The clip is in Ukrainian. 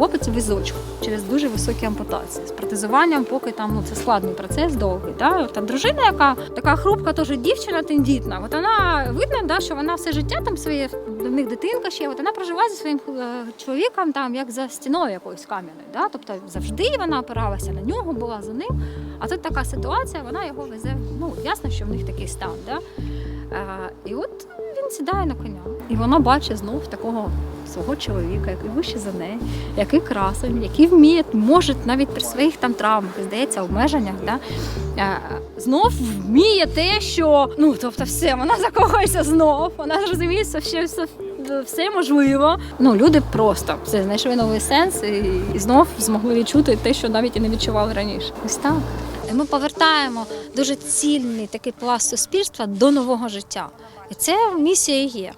хлопець в візочку через дуже високі ампутації. З протезуванням, поки там ну, це складний процес довгий. Да? Та дружина, яка така хрупка, теж дівчина тендітна. От вона видно, да, що вона все життя там своє, в них дитинка ще, от вона проживає зі своїм е, чоловіком там як за стіною якоюсь кам'яною. Да? Тобто завжди вона опиралася на нього, була за ним. А тут така ситуація, вона його везе. Ну, ясно, що в них такий стан. Да? Е, і от він сідає на коня. І вона бачить знов такого свого чоловіка, який вище за неї, який красень, який вміє, може навіть при своїх там травмах, здається, обмеженнях, да, е, знов вміє те, що ну тобто, все, вона закохається знов, вона зрозуміє, що все, все, все можливо. Ну, люди просто все знайшли новий сенс і, і знов змогли відчути те, що навіть і не відчували раніше. Ось так. І Ми повертаємо дуже цільний такий пласт суспільства до нового життя. І це місія є.